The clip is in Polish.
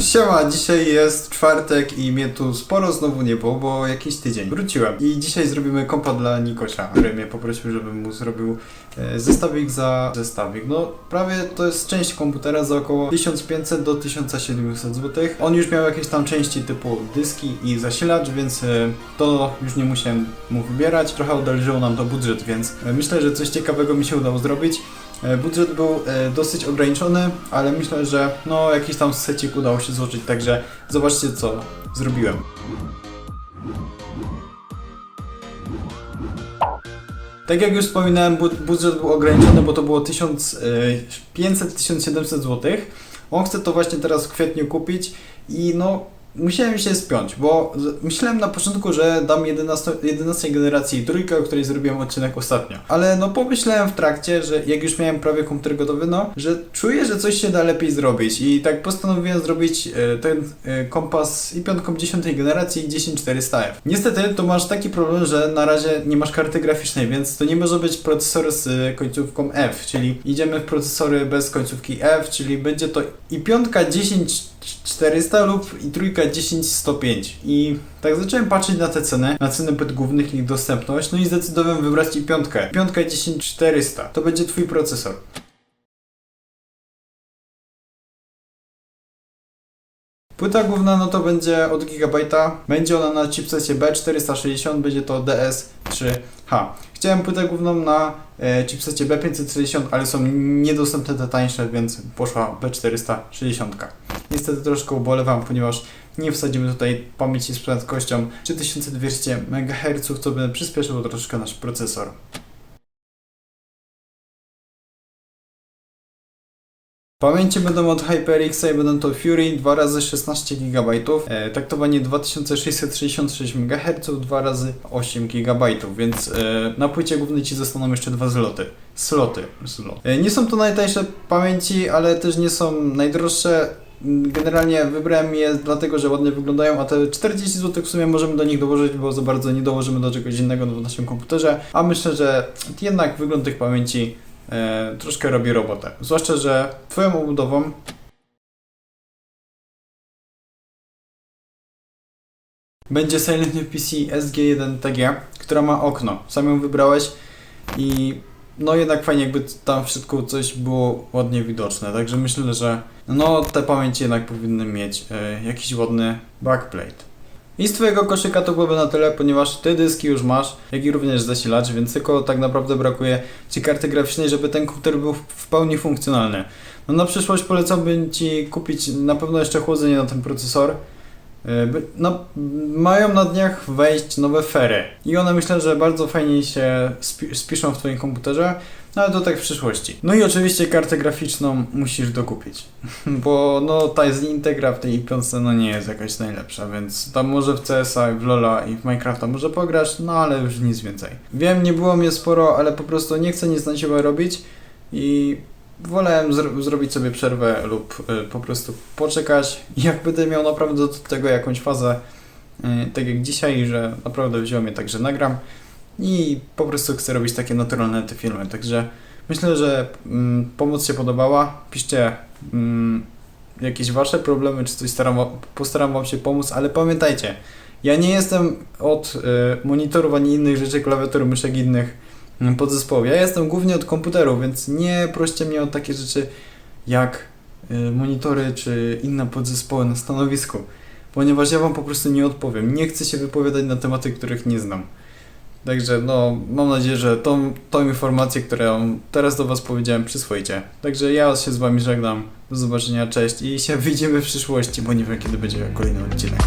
Siema, dzisiaj jest czwartek i mnie tu sporo znowu nie było, bo jakiś tydzień. Wróciłem i dzisiaj zrobimy kompa dla Nikosia, który mnie poprosił, żebym mu zrobił e, zestawik za zestawik. No prawie to jest część komputera za około 1500 do 1700 zł. On już miał jakieś tam części typu dyski i zasilacz, więc e, to już nie musiałem mu wybierać. Trochę odelżyło nam to budżet, więc e, myślę, że coś ciekawego mi się udało zrobić. E, Budżet był e, dosyć ograniczony, ale myślę, że no jakiś tam secik udało się złożyć, także zobaczcie co zrobiłem. Tak jak już wspominałem, bu- budżet był ograniczony, bo to było 1500-1700 zł. On chce to właśnie teraz w kwietniu kupić i no musiałem się spiąć, bo myślałem na początku, że dam 11, 11 generacji trójkę, o której zrobiłem odcinek ostatnio. Ale no pomyślałem w trakcie, że jak już miałem prawie komputer gotowy, no, że czuję, że coś się da lepiej zrobić i tak postanowiłem zrobić e, ten e, kompas i piątką 10 generacji 10400F. Niestety to masz taki problem, że na razie nie masz karty graficznej, więc to nie może być procesor z e, końcówką F, czyli idziemy w procesory bez końcówki F, czyli będzie to i piątka 10400 lub i trójka 10105 i tak zacząłem patrzeć na te ceny, na ceny płyt głównych ich dostępność, no i zdecydowałem wybrać i piątkę. Piątka 10400 to będzie twój procesor. Płyta główna no to będzie od gigabajta. Będzie ona na chipsecie B460, będzie to DS3H. Chciałem płytę główną na e, chipsecie B560, ale są niedostępne te tańsze, więc poszła B460. Niestety troszkę ubolewam, ponieważ nie wsadzimy tutaj pamięci z prędkością 3200 MHz, co by przyspieszyło troszkę nasz procesor. Pamięci będą od HyperX'a i będą to Fury 2 razy 16 GB, e, taktowanie 2666 MHz, 2 razy 8 GB, więc e, na płycie głównej Ci zostaną jeszcze dwa zloty. Sloty. Slot. E, nie są to najtańsze pamięci, ale też nie są najdroższe. Generalnie wybrałem je dlatego, że ładnie wyglądają, a te 40 zł w sumie możemy do nich dołożyć, bo za bardzo nie dołożymy do czegoś innego w naszym komputerze, a myślę, że jednak wygląd tych pamięci e, troszkę robi robotę. Zwłaszcza, że Twoją obudową będzie Silent PC SG1TG, która ma okno. Sam ją wybrałeś i no jednak fajnie jakby tam w środku coś było ładnie widoczne, także myślę, że no te pamięci jednak powinny mieć e, jakiś ładny backplate. I z Twojego koszyka to byłoby na tyle, ponieważ Ty dyski już masz, jak i również zasilacz, więc tylko tak naprawdę brakuje Ci karty graficznej, żeby ten komputer był w pełni funkcjonalny. No na przyszłość polecałbym Ci kupić na pewno jeszcze chłodzenie na ten procesor. By- No, mają na dniach wejść nowe fery i one myślę, że bardzo fajnie się spi- spiszą w Twoim komputerze, no ale to tak w przyszłości. No i oczywiście kartę graficzną musisz dokupić, bo no ta z Integra w tej piątce no nie jest jakaś najlepsza, więc tam może w CS-a, w LoL'a i w Minecrafta może pograsz, no ale już nic więcej. Wiem, nie było mnie sporo, ale po prostu nie chcę nic na siłę robić i wolałem zro- zrobić sobie przerwę lub y, po prostu poczekać. Jak będę miał naprawdę do tego jakąś fazę, y, tak jak dzisiaj, że naprawdę wziąłem je tak, że nagram i po prostu chcę robić takie naturalne te filmy. Także myślę, że mm, pomoc się podobała. Piszcie mm, jakieś wasze problemy, czy coś staram, postaram wam się pomóc, ale pamiętajcie, ja nie jestem od y, monitorów ani innych rzeczy, klawiatury, myszek innych podzespołów. Ja jestem głównie od komputerów, więc nie proście mnie o takie rzeczy jak y, monitory czy inne podzespoły na stanowisku, ponieważ ja wam po prostu nie odpowiem. Nie chcę się wypowiadać na tematy, których nie znam. Także no, mam nadzieję, że tą, tą informację, którą teraz do Was powiedziałem, przyswoicie. Także ja się z Wami żegnam. Do zobaczenia, cześć i się widzimy w przyszłości, bo nie wiem kiedy będzie kolejny odcinek.